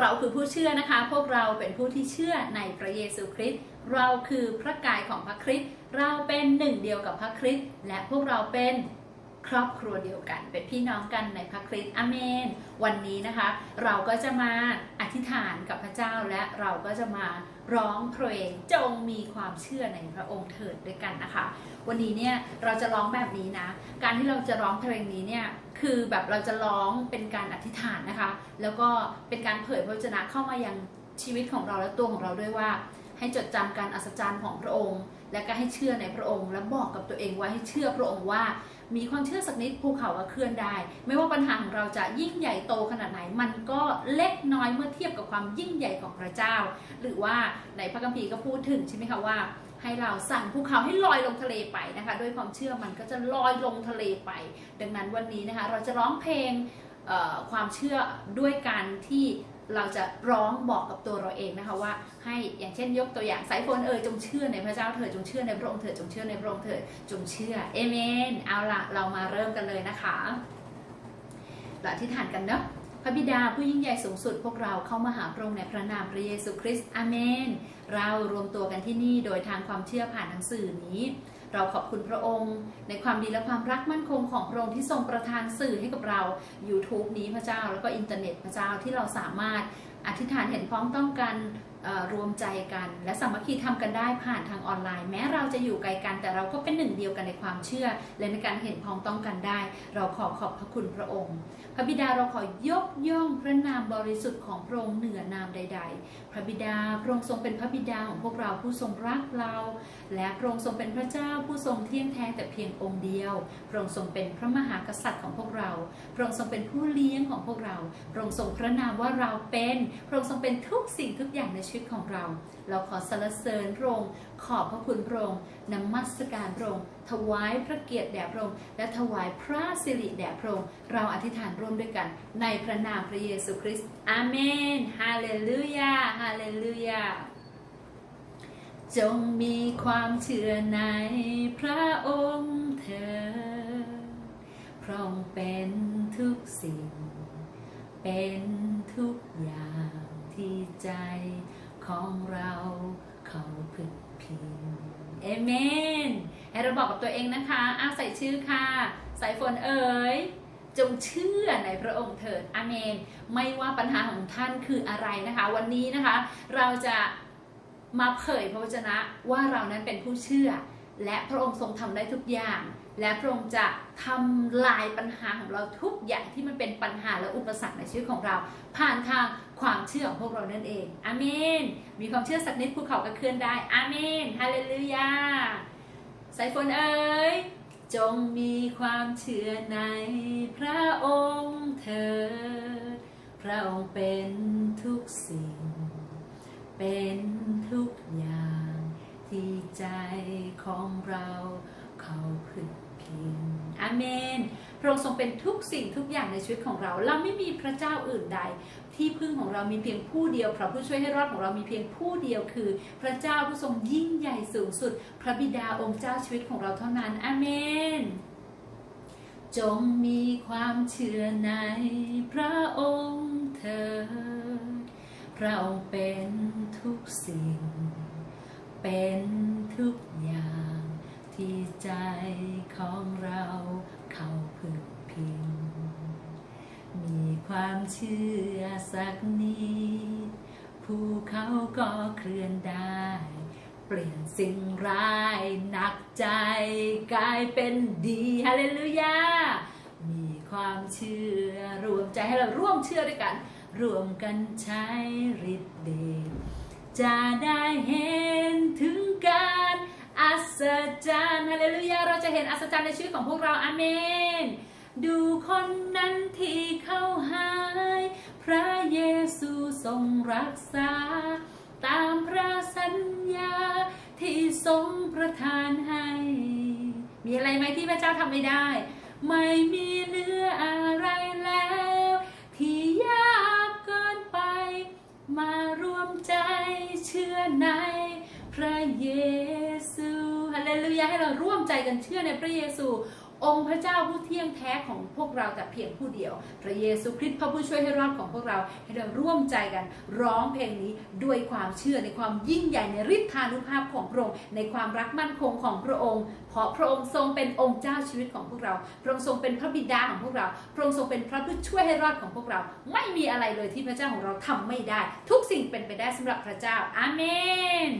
เราคือผู้เชื่อนะคะ พวกเราเป็นผู้ที่เชื่อในพระเยซูคริสต์ เราคือพระกายของพระคริสต์ เราเป็นหนึ่งเดียวกับพระคริสต์ และพวกเราเป็น ครอบครัวเดียวกัน เป็นพี่น้องกันในพระคริสต์อเมน วันนี้นะคะ เราก็จะมาอธิษฐานกับพระเจ้าและเราก็จะมาร้องเพลงจงมีความเชื่อในพระองค์เถิดด้วยกันนะคะ วันนี้เนี่ยเราจะร้องแบบนี้นะ การที่เราจะร้องเพลงนี้เนี่ยคือแบบเราจะร้องเป็นการอธิษฐานนะคะ แล้วก็เป็นการเผยพระวจนะเข้ามายังชีวิตของเราและตัวของเราด้วยว่า ให้จดจำการอัศจรรย์ของพระองค์ และก็ให้เชื่อในพระองค์ และบอกกับตัวเองว่าให้เชื่อพระองค์ว่า มีความเชื่อสักนิดภูเขาก็เคลื่อนได้ ไม่ว่าปัญหาของเราจะยิ่งใหญ่โตขนาดไหน มันก็เล็กน้อยเมื่อเทียบกับความยิ่งใหญ่ของพระเจ้า หรือว่าในพระคัมภีร์ก็พูดถึงใช่ไหมคะว่าให้เราสั่งภูเขาให้ลอยลงทะเลไปนะคะด้วยความเชื่อมันก็จะลอยลงทะเลไป ดังนั้นวันนี้นะคะเราจะร้องเพลงความเชื่อด้วยการที่ เราจะร้องบอกกับตัวเราเองนะคะว่า ให้อย่างเช่นยกตัวอย่างสายฝนเออจงเชื่อในพระเจ้าเถิดจงเชื่อในพระองค์เถิดจงเชื่อในพระองค์เถิดจงเชื่อเอเมนเอาละเรามาเริ่มกันเลยนะคะเราอธิษฐานกันเนาะพระบิดาผู้ยิ่งใหญ่สูงสุดพวกเราเข้ามาหาพระองค์ในพระนามพระเยซูคริสต์อเมน เรารวมตัวกันที่นี่โดยทางความเชื่อผ่านทางสื่อนี้ เราขอบคุณพระองค์ ในความดีและความรักมั่นคงของพระองค์ที่ทรงประทานสื่อให้กับเรา YouTube นี้พระเจ้า แล้วก็อินเทอร์เน็ตพระเจ้าที่เราสามารถอธิษฐานเห็นพ้องต้องกันรวมใจกัน และสามัคคีทำกันได้ผ่านทางออนไลน์ แม้เราจะอยู่ไกลกันแต่เราก็เป็นหนึ่งเดียวกันในความเชื่อ และในการเห็นพ้องต้องกันได้ เราขอขอบพระคุณพระองค์ พระบิดาเราขอยกย่องพระนามบริสุทธิ์ของพระองค์เหนือนามใด ๆ พระบิดาพระองค์ทรงเป็นพระบิดาของพวกเราผู้ทรงรักเรา และพระองค์ทรงเป็นพระเจ้าผู้ทรงเที่ยงแท้แต่เพียงองค์เดียว พระองค์ทรงเป็นพระมหากษัตริย์ของพวกเรา พระองค์ทรงเป็นผู้เลี้ยงของพวกเรา พระองค์ทรงพระนามว่าเราเป็น พระองค์ทรงเป็นทุกสิ่งทุกอย่างในชีวิตของเรา เราขอสรรเสริญพระองค์ ขอบพระคุณพระองค์นมัสการพระองค์ ถวายพระเกียรติแด่พระองค์ และถวายพระสิริแด่พระองค์ เราอธิษฐานร่วมด้วยกัน ในพระนามพระเยซูคริสต์ อาเมน ฮาเลลูยา ฮาเลลูยา จงมีความเชื่อในพระองค์เถิดพระองค์เป็นทุกสิ่ง เป็นทุกอย่างที่ใจของเราเขาพึงพิงเอเมน ให้เราบอกกับตัวเองนะคะอ้าใส่ชื่อค่ะ สายฝนเอ๋ยจงเชื่อในพระองค์เถิดอเมน ไม่ว่าปัญหาของท่านคืออะไรนะคะ วันนี้นะคะ เราจะ มาเผยพระวจนะว่าเรานั้นเป็นผู้เชื่อ และพระองค์ทรงทำได้ทุกอย่าง และพระองค์จะทำลายปัญหาของเราทุกอย่างที่มันเป็นปัญหาและอุปสรรคในชีวิตของเรา ผ่านทางความเชื่อของพวกเรานั่นเองอาเมน มีความเชื่อสักนิดภูเขาก็เคลื่อนได้อาเมนฮาเลลูยาสายฝนเอ๋ยจงมีความเชื่อในพระองค์เถิดพระองค์เป็นทุกสิ่ง เป็นทุกอย่าง ที่ใจของเราเขาพึงพิงอาเมน พระองค์ทรงเป็นทุกสิ่งทุกอย่างในชีวิตของเรา เราไม่มีพระเจ้าอื่นใด ที่พึ่งของเรามีเพียงผู้เดียว พระผู้ช่วยให้รอดของเรามีเพียงผู้เดียวคือ พระเจ้าผู้ทรงยิ่งใหญ่สูงสุด พระบิดาองค์เจ้าชีวิตของเราเท่านั้นอาเมน จงมีความเชื่อในพระองค์เถิดพระองค์เป็น สิ่ง เป็นทุกอย่างที่ใจของเราเข้าพึงพิง มีความเชื่อสักนิดภูเขาก็เคลื่อนได้ เปลี่ยนสิ่งร้ายหนักใจกลายเป็นดีฮาเลลูยา มีความเชื่อรวมใจให้เราร่วมเชื่อด้วยกัน รวมกันใช้ฤทธิ์เดช จะได้เห็นถึงการอัศจรรย์ฮาเลลูยาเราจะเห็นอัศจรรย์ในชีวิตของพวกเราอาเมน ดูคนนั้นที่เข้าหาย พระเยซูทรงรักษา ตามพระสัญญาที่ทรงประทานให้ มีอะไรไหมที่พระเจ้าทำไม่ได้ ไม่มี ลูยาให้เราร่วมใจกันเชื่อในพระเยซู องค์พระเจ้าผู้เที่ยงแท้ของพวกเราแต่เพียงผู้เดียว พระเยซูคริสต์พระผู้ช่วยให้รอดของพวกเราให้เราร่วมใจกันร้องเพลงนี้ด้วยความเชื่อในความยิ่งใหญ่ในฤทธานุภาพของพระองค์ในความรักมั่นคงของพระองค์ เพราะพระองค์ทรงเป็นองค์เจ้าชีวิตของพวกเรา พระองค์ทรงเป็นพระบิดาของพวกเรา พระองค์ทรงเป็นพระผู้ช่วยให้รอดของพวกเรา ไม่มีอะไรเลยที่พระเจ้าของเราทำไม่ได้ ทุกสิ่งเป็นไปได้สำหรับพระเจ้าอาเมน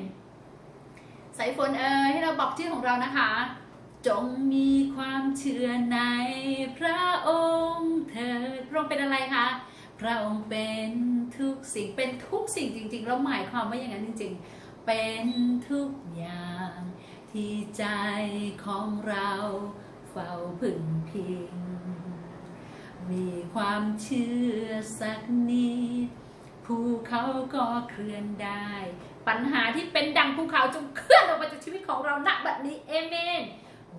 สายฝนเอ๋ยให้เราบอกชื่อของเรานะคะ จงมีความเชื่อในพระองค์เถิดพระองค์เป็นอะไรคะพระองค์เป็นทุกสิ่งเป็นทุกสิ่งจริงๆแล้วหมายความว่าอย่างนั้นจริง ๆ เป็นทุกอย่าง ที่ใจของเราเฝ้าพึงพิง มีความเชื่อสักนิด ภูเขาก็เคลื่อนได้ ปัญหาที่เป็นดังภูเขาจงเคลื่อนออกไปจากชีวิตของเราณบัดนี้เอเมน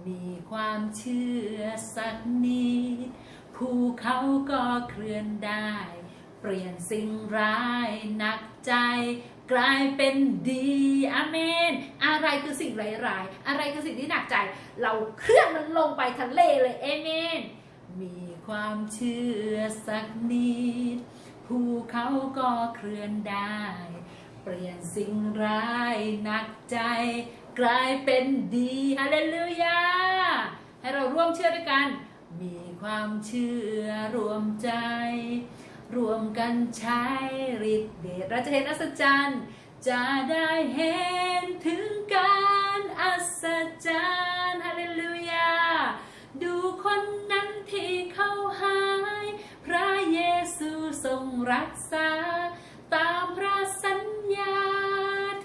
มีความเชื่อสักนิดภูเขาก็เคลื่อนได้ เปลี่ยนสิ่งร้ายหนักใจ กลายเป็นดีอเมน อะไรคือสิ่งร้ายๆอะไรคือสิ่งที่หนักใจ เราเคลื่อนมันลงไปทะเลเลยเอเมน มีความเชื่อสักนิด ภูเขาก็เคลื่อนได้ เปลี่ยนสิ่งร้ายหนักใจ กลายเป็นดีฮาเลลูยา ให้เราร่วมเชื่อด้วยกัน มีความเชื่อรวมใจ รวมกันใช้ฤทธิ์เดชเราจะเห็นอัศจรรย์ จะได้เห็นถึงการอัศจรรย์ฮาเลลูยา ดูคนนั้นที่เขาหา รักษา ตามพระสัญญา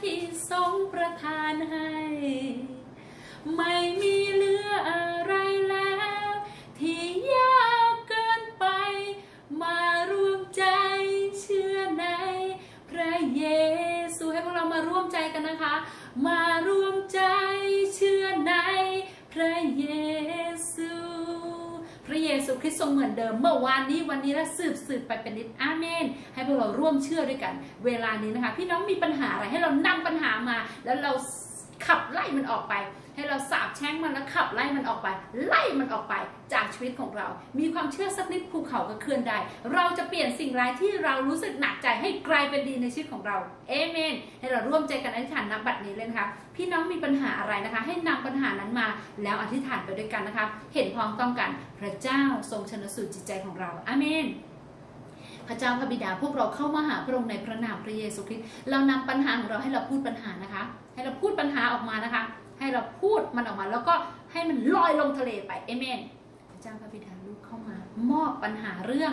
ที่ทรงประทานให้ ไม่มีเหลืออะไรแล้ว ที่ยากเกินไป มารวมใจเชื่อในพระเยซูให้พวกเรามาร่วมใจกันนะคะ มารวมใจเชื่อในพระเย ซูคริสต์ทรงเหมือนเดิม เมื่อวานนี้วันนี้และสืบสืบไปเป็นนิดอาเมน ให้พวกเราร่วมเชื่อด้วยกัน เวลานี้นะคะ พี่น้องมีปัญหาอะไรให้เรานำปัญหามา แล้วเรา ขับไล่มันออกไป ให้เราสาบแช่งมันแล้วขับไล่มันออกไป ไล่มันออกไปจากชีวิตของเรา มีความเชื่อสักนิดภูเขาก็เคลื่อนได้ เราจะเปลี่ยนสิ่งร้ายที่เรารู้สึกหนักใจให้กลายเป็นดีในชีวิตของเรา เอเมน ให้เราร่วมใจกันอธิษฐานนับบัดนี้เลยนะคะ พี่น้องมีปัญหาอะไรนะคะ ให้นำปัญหานั้นมา แล้วอธิษฐานไปด้วยกันนะคะ เห็นพ้องต้องกัน พระเจ้าทรงชนสูตรจิตใจของเรา อาเมน พระเจ้าพระบิดาพวกเราเข้ามาหาพระองค์ในพระนามพระเยซูคริสต์เรานำปัญหาของเราให้เราพูดปัญหานะคะ ให้เราพูดปัญหาออกมานะคะ ให้เราพูดมันออกมา แล้วก็ให้มันลอยลงทะเลไปเอเมนพระเจ้าพระบิดาลูกเข้ามามอบปัญหาเรื่อง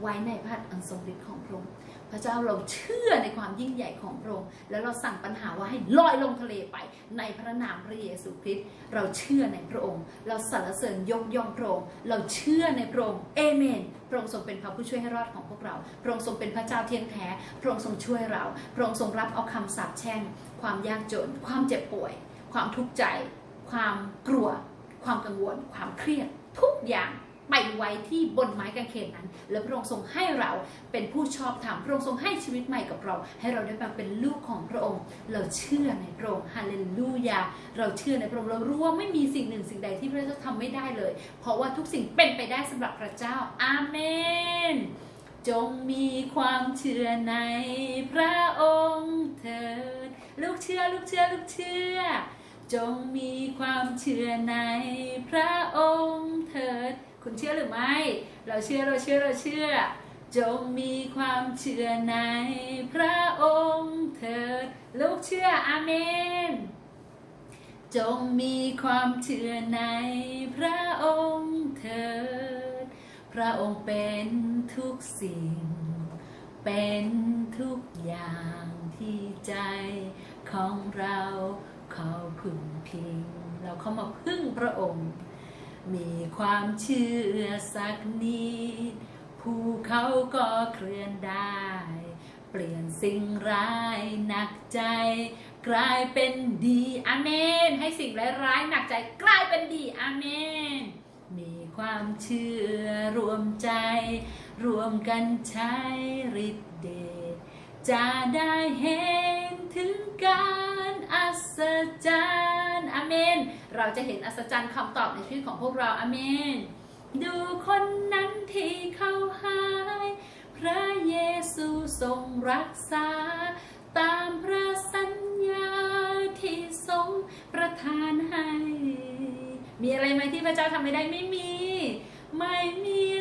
ไว้ในพระหัตถ์อันทรงฤทธิ์ของพระองค์ ระเจ้าเราเชื่อในความยิ่งใหญ่ของพระองค์แล้วเราสั่งปัญหาว่าให้ลอยลงทะเลไป ในพระนามพระเยซูคริสต์เราเชื่อในพระองค์ เราสรรเสริญยกย่องพระองค์เราเชื่อในพระองค์เอเมนพระองค์ทรงเป็นพระผู้ช่วยให้รอดของพวกเรา พระองค์ทรงเป็นพระเจ้าเที่ยงแท้พระองค์ทรงช่วยเรา พระองค์ทรงรับเอาคำสาปแช่ง ความยากจน ความเจ็บป่วย ความทุกข์ใจ ความกลัว ความกังวล ความเครียด ทุกอย่าง ไปไว้ที่บนไม้กางเขนนั้น แล้วพระองค์ทรงให้เราเป็นผู้ชอบธรรมพระองค์ทรงให้ชีวิตใหม่กับเรา ให้เราได้มาเป็นลูกของพระองค์ เราเชื่อในพระองค์ฮาเลลูยาเราเชื่อในพระองค์เรารู้ว่าไม่มีสิ่งหนึ่งสิ่งใดที่พระเจ้าทำไม่ได้เลย เพราะว่าทุกสิ่งเป็นไปได้สำหรับพระเจ้าอาเมนจงมีความเชื่อในพระองค์เถิดลูกเชื่อลูกเชื่อลูกเชื่อ จงมีความเชื่อในพระองค์เถิด คุณเชื่อหรือไม่ เราเชื่อเราเชื่อเราเชื่อ จงมีความเชื่อในพระองค์เถิด ลูกเชื่ออาเมน จงมีความเชื่อในพระองค์เถิด พระองค์เป็นทุกสิ่ง เป็นทุกอย่างที่ใจของเราเขาพึ่งพิง เราเข้ามาพึ่งพระองค์ มีความเชื่อสักนิดภูเขาก็เคลื่อนได้ เปลี่ยนสิ่งร้ายหนักใจ กลายเป็นดีอาเมน ให้สิ่งร้ายๆหนักใจกลายเป็นดีอาเมน มีความเชื่อรวมใจ รวมกันใช้ฤทธิ์เดช จะได้เห็นถึงการอัศจรรย์อเมน เราจะเห็นอัศจรรย์คำตอบในชีวิตของพวกเราอเมน ดูคนนั้นที่เขาหาย พระเยซูทรงรักษา ตามพระสัญญาที่ทรงประทานให้ มีอะไรไหมที่พระเจ้าทำไม่ได้ไม่มี ไม่มี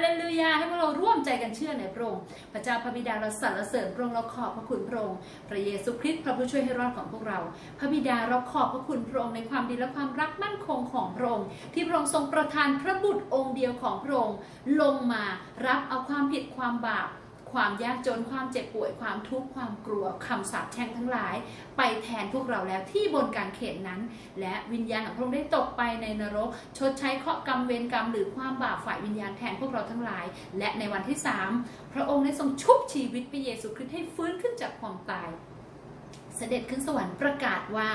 เลลูยา ให้พวกเราร่วมใจกันเชื่อในพระองค์ พระเจ้าพระบิดาเราสรรเสริญพระองค์เราขอบพระคุณพระองค์ พระเยซูคริสต์พระผู้ช่วยให้รอดของพวกเรา พระบิดาเราขอบพระคุณพระองค์ในความดีและความรักมั่นคงของพระองค์ ที่พระองค์ทรงประทานพระบุตรองค์เดียวของพระองค์ลงมารับเอาความผิดความบาป ความยากจนความเจ็บป่วยความทุกข์ความกลัวคำสาปแช่งทั้งหลาย ไปแทนพวกเราแล้วที่บนการเขตนั้น และวิญญาณของพระองค์ได้ตกไปในนรก ชดใช้เคราะห์กรรมเวรกรรม หรือความบาปฝ่ายวิญญาณแทนพวกเราทั้งหลาย และในวันที่สามพระองค์ได้ทรงชุบชีวิตพระเยซูคริสต์ให้ฟื้นขึ้นจากความตาย เสด็จขึ้นสวรรค์ประกาศว่า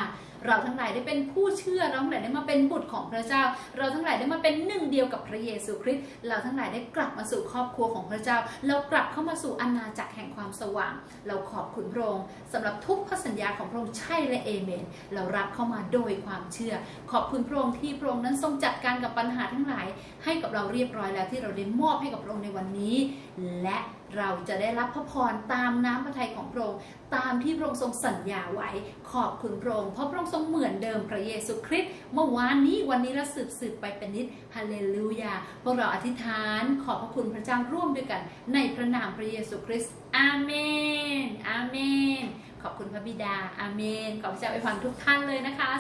เราทั้งหลายได้เป็นผู้เชื่อเราทั้งหลายได้มาเป็นบุตรของพระเจ้า เราทั้งหลายได้มาเป็นหนึ่งเดียวกับพระเยซูคริสต์เราทั้งหลายได้กลับมาสู่ครอบครัวของพระเจ้า เรากลับเข้ามาสู่อาณาจักรแห่งความสว่าง เราขอบคุณพระองค์สำหรับทุกพระสัญญาของพระองค์ใช่และเอเมน เรารับเข้ามาโดยความเชื่อ ขอบคุณพระองค์ที่พระองค์นั้นทรงจัดการกับปัญหาทั้งหลาย ให้กับเราเรียบร้อยแล้วที่เราได้มอบให้กับพระองค์ในวันนี้ และเราจะได้รับพระพรตามน้ำพระทัยของพระองค์ตามที่พระองค์ทรงสัญญาไว้ ขอบคุณพระองค์เพราะพระองค์ทรงเหมือนเดิมพระเยซูคริสต์เมื่อวานนี้วันนี้และสืบสืบไปเป็นนิดฮาเลลูยาพวกเราอธิษฐานขอบพระคุณพระเจ้าร่วมด้วยกัน ในพระนามพระเยซูคริสต์อาเมนอาเมน ขอบคุณพระบิดาอาเมน ขอบพระเจ้าอวยพรทุกท่านเลยนะคะ